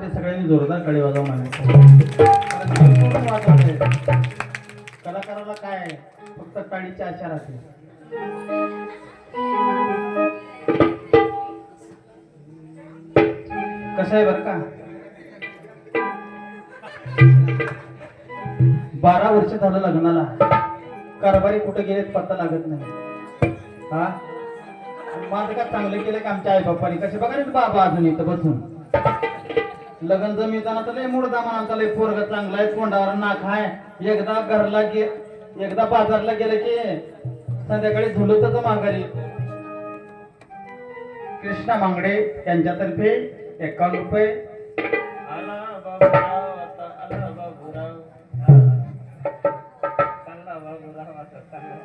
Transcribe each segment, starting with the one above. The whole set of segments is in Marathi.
ते सगळ्यांनी जोरदारकडे वाजव म्हणायचं. कलाकाराला काय आहे? फक्त काळीचे आशा राहते कसं आहे बरं का? बारा वर्ष झालं लग्नाला. कारभारी कुठे गेलेत पत्ता लागत नाही. हा? माझं का चांगलं केलं का आमच्या आई बाप्पाने कसे बघा रे बाबा अजून इथं बसून. लग्न जमिताना तर लय मुडदा म्हणाल लय पोरग चांगला आहे तोंडावर नाक आहे. एकदा घरला गे एकदा बाजारला गेलं की संध्याकाळी झुलतच माघारी. कृष्णा मांगडे यांच्यातर्फे एकावन्न रुपये.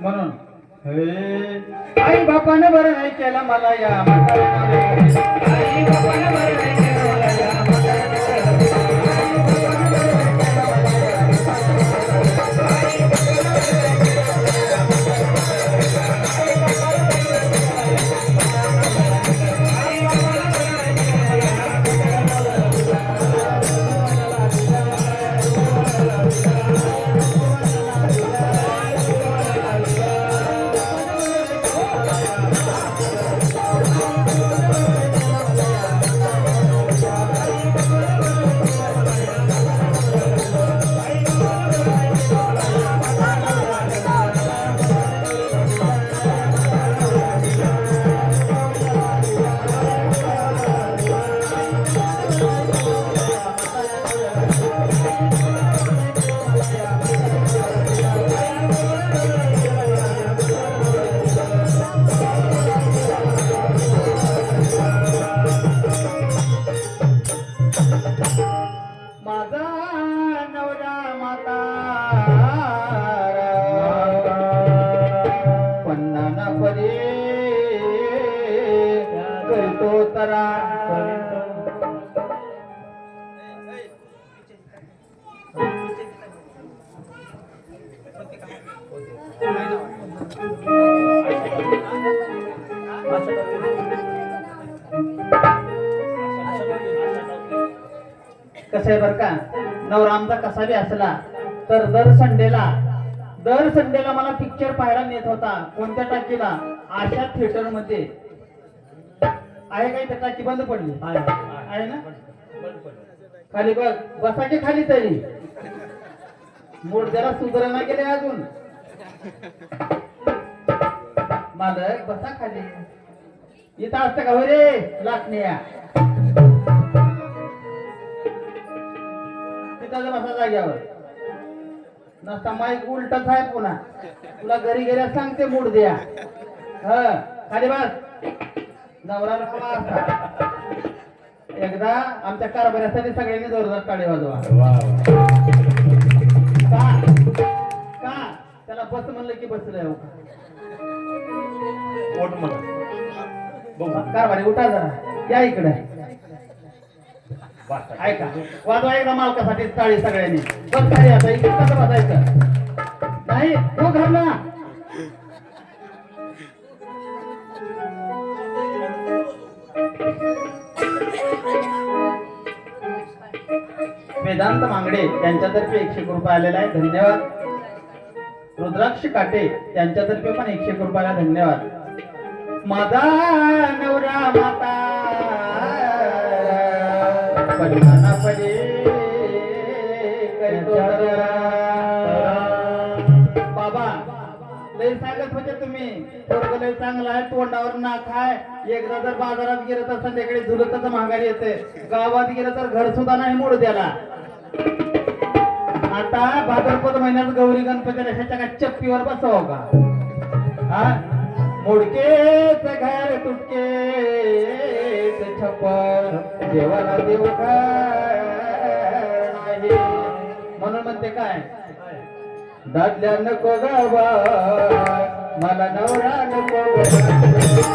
म्हणून हे आई बापाने बरं नाही केलं मला या. आई बापाने बरं नाही कसं आहे बरं का? नवरा आमचा कसा बी असला तर दर संडेला दर संडेला मला पिक्चर पाहायला नेत होता कोणत्या टाकीला? आशा थिएटरमध्ये. आहे काही त्या टाकी बंद पडली? आहे ना? खाली बघ बसा की खाली तरी. मूड जरा सुधारणा केले अजून. मालक बसा खाली. इथं असतं का? हो रे लाटण्या. तिथं बसा जाग्यावर. नसता माईक उलटच आहे पुन्हा. तुला घरी गेल्या सांगते मूड द्या. ह खाली बस. नवरा असा. एकदा आमच्या कारभारासाठी सगळ्यांनी जोरदार टाळी वाजवा. का? का? त्याला बस म्हणलं की बसलंय हो का? पोट म्हणा बघू. कारभारी उठा जरा. या इकडे. ऐका वाजवा एकदा मालकासाठी सगळ्यांनी. बस आता कसं नाही तो घरला वेदांत मांगडे यांच्यातर्फे एकशे रुपये आलेला आहे धन्यवाद. रुद्राक्ष काटे यांच्यातर्फे पण एकशे रुपयाला धन्यवाद. माझा नवरा माता पडे बाबा लय सांगत होते तुम्ही. लय चांगला आहे तोंडावर नाक आहे. एकदा जर बाजारात गेलं तर संध्याकाळी झुलतच महागारी येते. गावात गेलं तर घर सुद्धा नाही मोड द्याला आता भाद्रपद महिन्यात गौरी गणपतीला ह्याच्या का चप्पीवर बसव का? हा? मोडकेच घर तुटके छप्पर. देवाला देव काय नाही. म्हणून म्हणते काय? दादल्या नको गावा मला नवरा नको.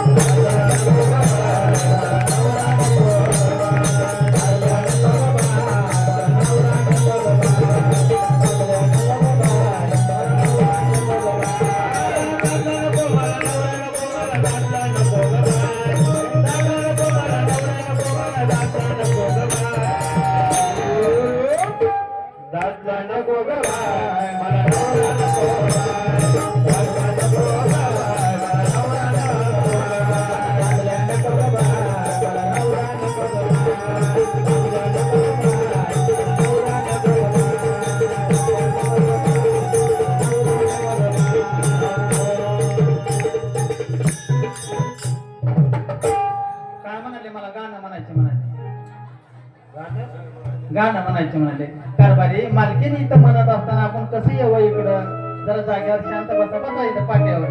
गाणं म्हणायचे म्हणाले. कारभारी मालकीने इथं म्हणत असताना आपण कसं येऊ इकडं? जरा जागेवर शांत बसा बसा इथं पाट्यावर.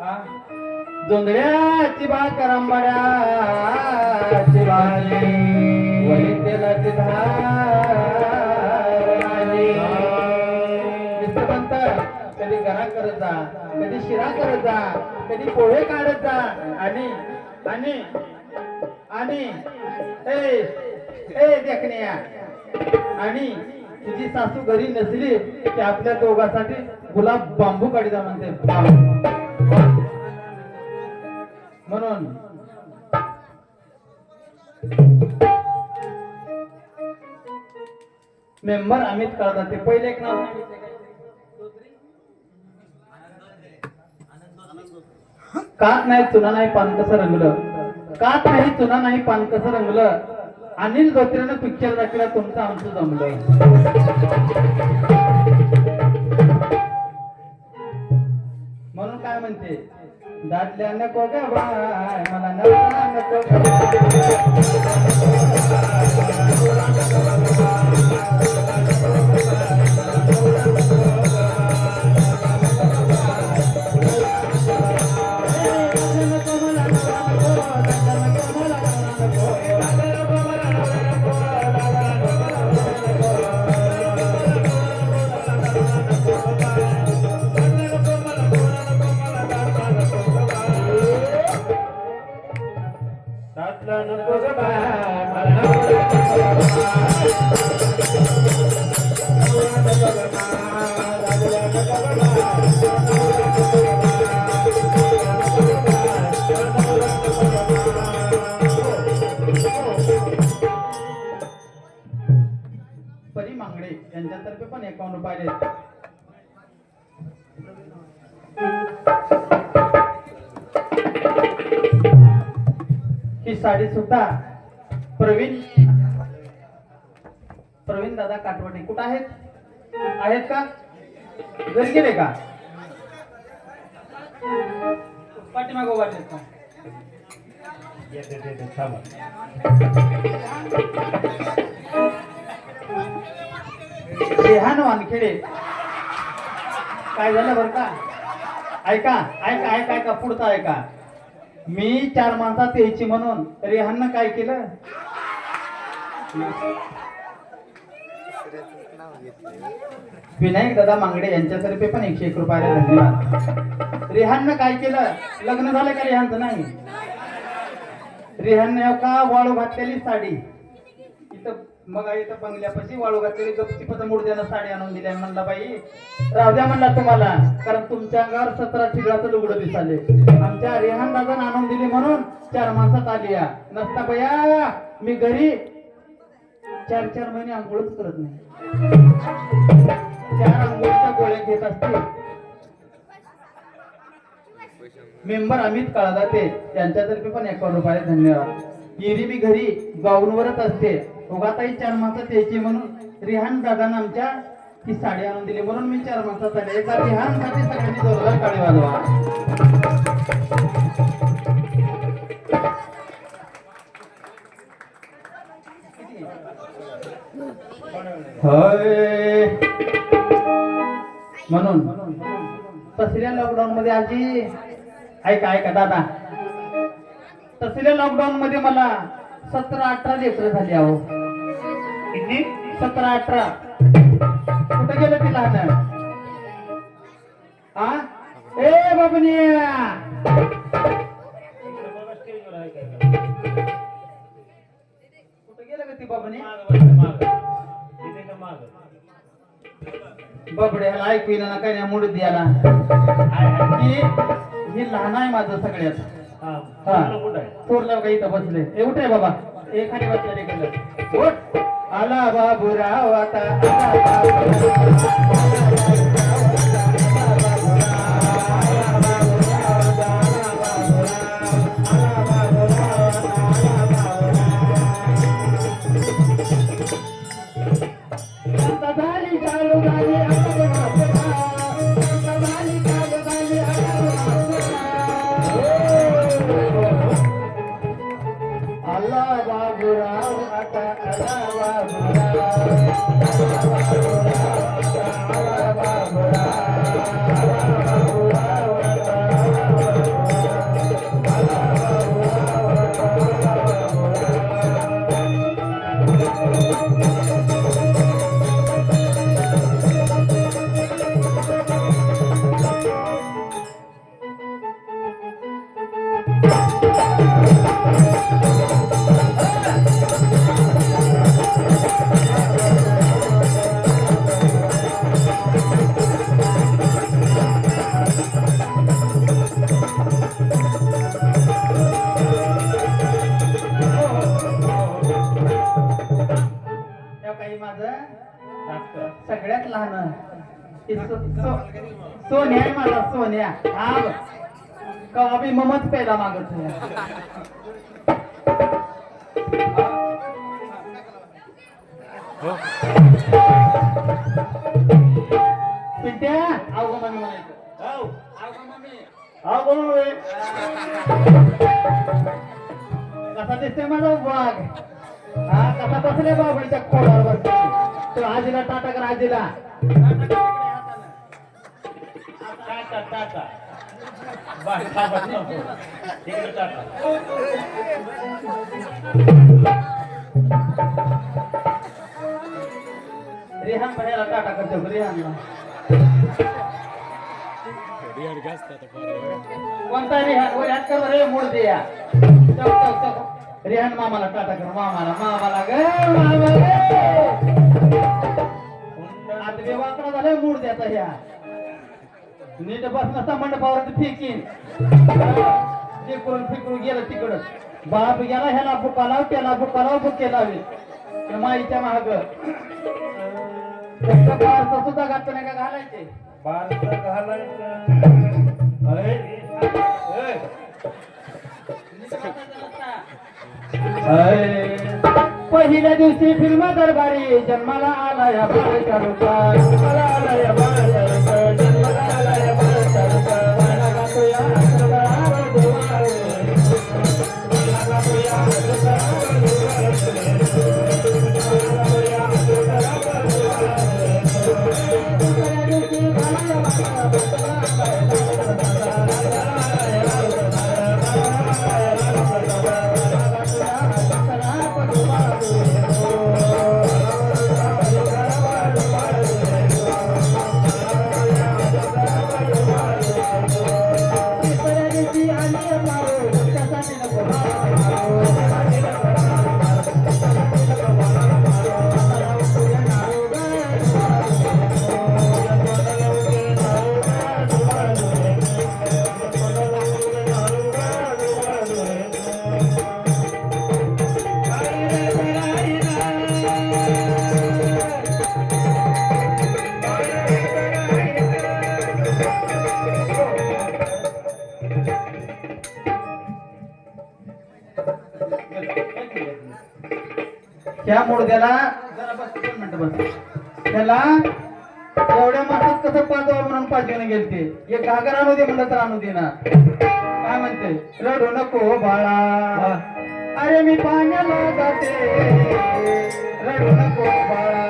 हा? जोंधळ्याची भाकर आंबाड्याची भाजी तेलाची धार कधी घरा करत जा कधी शिरा करत जा कधी पोहे काढत जा. आणि आणि आणि ए देखण्या. आणि तुझी सासू घरी नसली की आपल्या दोघांसाठी गुलाब बांबू काढीचा म्हणते. म्हणून मेंबर अमित कळतात ते पहिले एक नाव का कात नाही चुना नाही पान कसं रंगलं? कात नाही चुना नाही पान कसं रंगलं? अनिल धोत्रेनं पिक्चर दाखला तुमचं आमचं जमलं. म्हणून काय म्हणते? दाटल्या नको ग बाय मला नवरा नको ग साडी सुद्धा प्रवीण प्रवीण दादा काटवणे. कुठं आहेत? आहेत का? घरी गेले का? पाठीमागं का? येते, वानखेडे. काय झालं बरं का? ऐका ऐका ऐका ऐका पुढचा ऐका. मी चार माणसात यायची म्हणून रेहाननं काय केलं? विनायक दादा मांगडे यांच्यातर्फे पण एकशे एक रुपयाला धन्यवाद. रेहाननं काय केलं? लग्न झालं का रेहानचं? नाही. रेहान का वाळू घातलेली साडी. इथं मग आई तर बंगल्यापाशी वाळू घातलेली गपचिपत मूर्त्यानं साडी आणून दिल्या म्हणला बाई राहू द्या म्हणला तुम्हाला कारण तुमच्या अंगावर सतरा ठिगळाचं लुगडं दिसाले. आमच्या रेहान दादानं आणून दिली म्हणून चार माणसात आली या. नसता बया मी घरी चार चार महिने आंघोळच करत नाही. चार आंघोळच्या गोळ्या घेत असते मेंबर अमित काळादाते यांच्यातर्फे पण एक रुपये धन्यवाद. इरी मी घरी गाऊनवरच असते. उगाताई चार माणसात यायची म्हणून रिहान दादानं आमच्या ही साडी आणून दिली. म्हणून मी चार माणसात आले एका रिहानसाठी सगळ्यांनी जोरदार काळी वाजवा. होय. म्हणून तसल्या लॉकडाऊन मध्ये आजी ऐका ऐका दादा. तसल्या लॉकडाऊन मध्ये मला सतरा अठरा लेकर झाली अहो. किती सतरा अठरा कुठे गेलं ती लहान ए बाबनिया आहे. कुठे गेलं का ती बाबनी मागं बसा, मागं. इथे का मागं? बाबडे ह्याला ऐकू ना काय नाही आहे, आहे. ही लहान आहे माझं सगळ्यात हा, हा. आहे? थोरला का इथं बसले ए उठ रे बाबा एखादी बसले आला बाबूराव आता. आला झाली आता अल्ला हे सोन्या आहे माझा सोन्या. हा बघ. कवा बी ममच पेला मागत आहे. Mummy mummy. कसा दिसतोय माझा वाघ? हा कसा बसले बाबाच्या खोडावर बसतो तो आजीला टाटा कर आजीला. टाटा टाटा बाय टाटा नको तिकडे टाटा रेहान भैयाला टाटा करतो रेहानला कोणता रेहान? वर हात कर रे मूळ दे या रेहान मामाला टाटा कर मामाला मामाला ग मामा ग. आता वाकडा झालंय मूड द्याचा ह्या. नीट बस नसता मंडपावर फेकीन. तिकडून फिकडून गेलं तिकडं. बाप गेला ह्याला बुका लाव त्याला बुका लाव बुके लावे. माईच्या महाग सुद्धा घातलं नाही का घालायचे? भारत घालायचं. पहिल्या दिवशी फिल्म दरबारी जन्माला आला या. मला आला या बाळाचा त्या मुडद्याला जरा बस दोन मिनिटं बस. त्याला एवढ्या मासात कसं पाचवा म्हणून पाचवीने गेलते? एक घागर आणू दे म्हणलं तर आणू दे ना काय म्हणते? रडू नको बाळा. अरे मी पाण्याला जाते. रडू नको बाळा.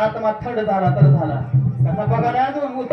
आत्मा थंड झाला तर झाला. कसा ना अजून मुत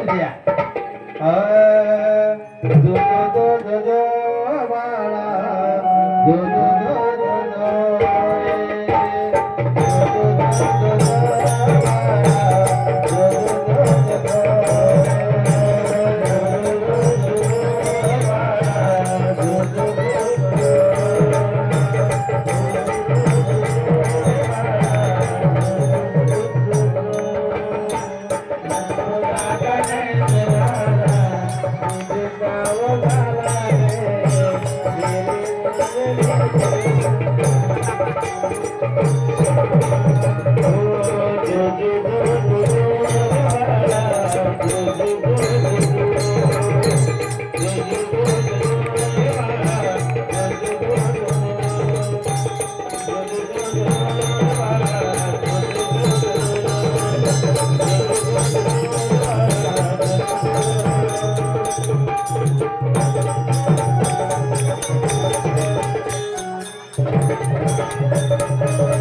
Música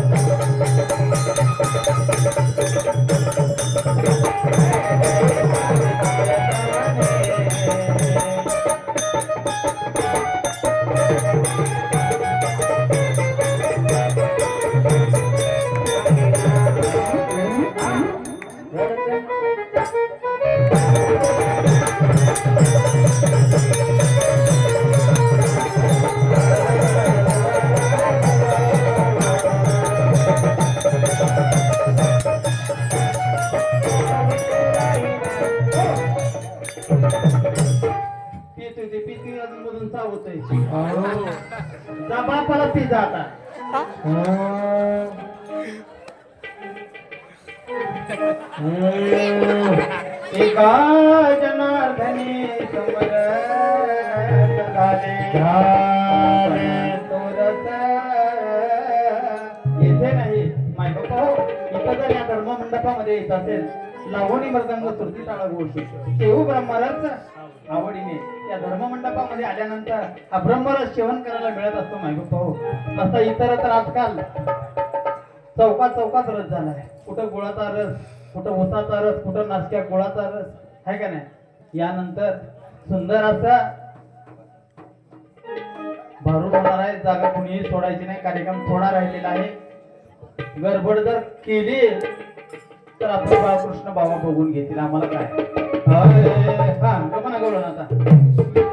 पित होते पित अजून मधून चावतोय जा बापाला पी एका जनार्दनी समर झाले. मंडपामध्ये येत असेल लावणी मृदंग सुरती टाळा गोष्टी शेऊ ब्रह्मरस आवडीने या धर्म मंडपामध्ये आल्यानंतर हा ब्रह्मरस सेवन करायला मिळत असतो माहिती पाहू हो. तसा इतर तर आजकाल चौकात चौकात रस झालाय कुठं गुळाचा रस कुठं ओसाचा रस कुठं नाशक्या गुळाचा रस आहे का नाही? यानंतर सुंदर असा भरून होणार आहे जागा कुणीही सोडायची नाही कार्यक्रम थोडा राहिलेला आहे. गडबड जर केली तर आपले बाळकृष्ण बाबा बघून घेतील आम्हाला काय. हा गप्पा नका आता.